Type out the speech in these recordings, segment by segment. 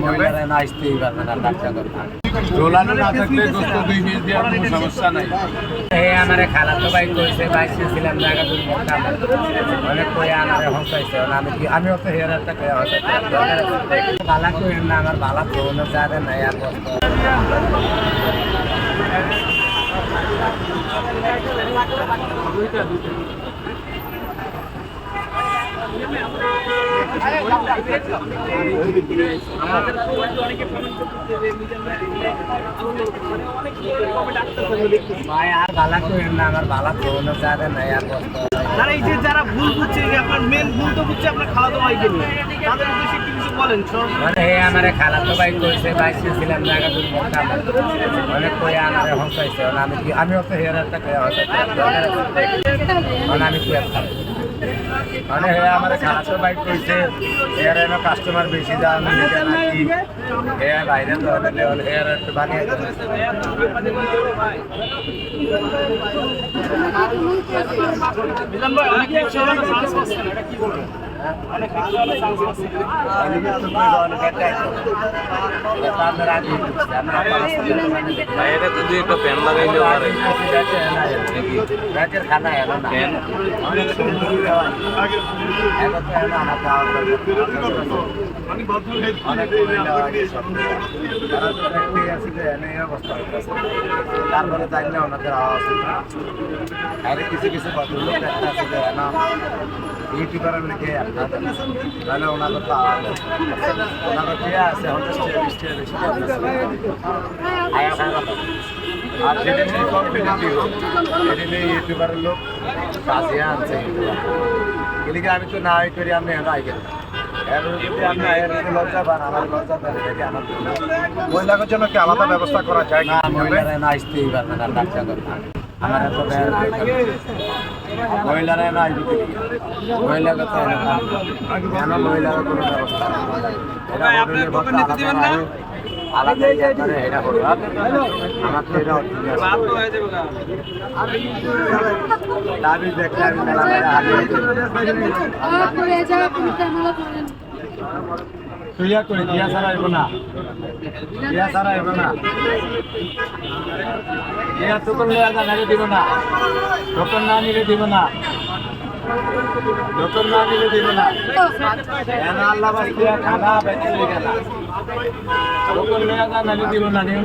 মহিলারা না আসতেই পারবে না ব্যবসা করতে ঝোলানো না থাকলে দোস্ত দুই পিস দেওয়ার কোনো সমস্যা নাই। এই আমার খালাতো ভাই কইছে বাইসে ছিলাম জায়গা কই আমার হসাইছে। আমি কি আমিও তো হেয়ার একটা কই হসাইছে। বালা কই না আমার বালা ফোন যাবে না আর ভাই আর বালা না আমার বালা ফোন যাবে না আর যারা এই যে যারা ভুল বুঝছে আপনার মেন ভুল তো বুঝছে আপনার খালাতো ভাইকে নিয়ে। তাদের উদ্দেশ্যে একটু কিছু বলেন মানে আমার খালাতো ভাই কইছে বাইসে ছিলাম জায়গা কই আমার হসাইছে আমি আমিও তো হেয়ার একটা কই হসাইছে মানে আমি কি? মানে হে আমার খারাপ বাইক কইছে এর এনো কাস্টমার বেশি দাম আমি নিজে নাকি হে বাইরে তো হেয়ার একটু বানিয়ে মিজান ভাই অনেক চান্স পাচ্ছেন এটা কি বলবেন অনেক রিক্সা চালানো চান্স পাচ্ছেন বাইরে তো দুই একটা প্যান লাগাইলে পারে ব্যাকের খানা এলো না অনেক সুন্দর দেওয়া এখন তো এলো আমার দাওয়া অনেক মহিলা আগে সব তারা তো দেখতেই আছে যে এনে এই অবস্থা হইতেছে তারপরে জানি না ওনাদের আওয়াজ আরে কিছু কিছু ভদ্রলোক দেখতে আছে যে এনা তাহলে ওনাদের তো আওয়াজ আছে। আর যেটা নিয়ে কনফিডেন্ট দিব এটা নিয়ে ইউটিউবারের লোক সাজিয়ে আনছে এদিকে আমি তো না। করি আমি পান এটাকে আমার মহিলাদের জন্য কি আলাদা ব্যবস্থা করা যায় না মহিলারা না আসতেই পারবে না। ব্যবসা করতে আমার এত ব্যয় মহিলারা না আসবে মহিলা কথা কেন মহিলারা কোনো ব্যবস্থা? আলাদা করে। এটা করবে আমার তো এটা। দাবি দেখলে আমি মেলা মেলা হারিয়ে তুইয়া করে দিয়া ছাড়া আইব না। দিয়া ছাড়া আইব না। দিয়া তোকন লয়া যা নারে দিব না? তোকন না নিলে দিব না। তোকন না নিলে দিব না। আল্লাহ বাস খানা বেঁচে লিখে না তোকন লয়া যা নারে দিব না, নিয়ম।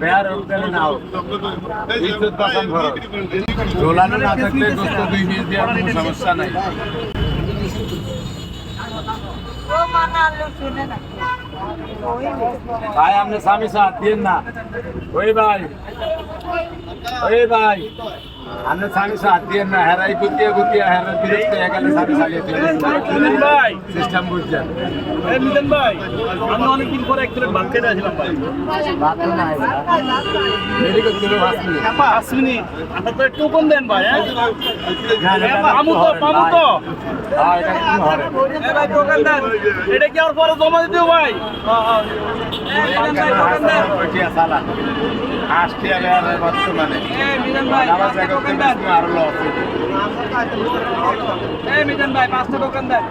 বেয়ার তাহলে না ইজ্জত বাঁচান খরচ ডোলানো না থাকলে দোস্ত দুই পিস দেওয়ার কোনো সমস্যা নাই। ভাই আপনি স্বামী সাথ দিন না ওই ভাই ওই ভাই আপনি স্বামী সাথ দিন না হেরাই গুতিয়ে গুতিয়ে হেরাই বিরক্ত হয়ে গেলে স্বামী সাজিয়ে মিজান ভাই সিস্টেম বুঝছেন এই ভাই আমরা অনেকদিন পরে এক প্লেট ভাত খেতে আসলাম ভাই তো নাই মিনিট আপনার তো টোকন দেন ভাই হ্যাঁ পামু তো পামু তো হ্যাঁ এটা কি হবে এ ভাই টোকন দেন এটা কি আর পরে জমা দিতে ভাই আসতে আর বর্তমানে আরও লস এই মিজান ভাই পাঁচটা টোকন দেন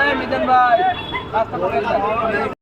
এই মিজান ভাই পাঁচটা টোকন দেন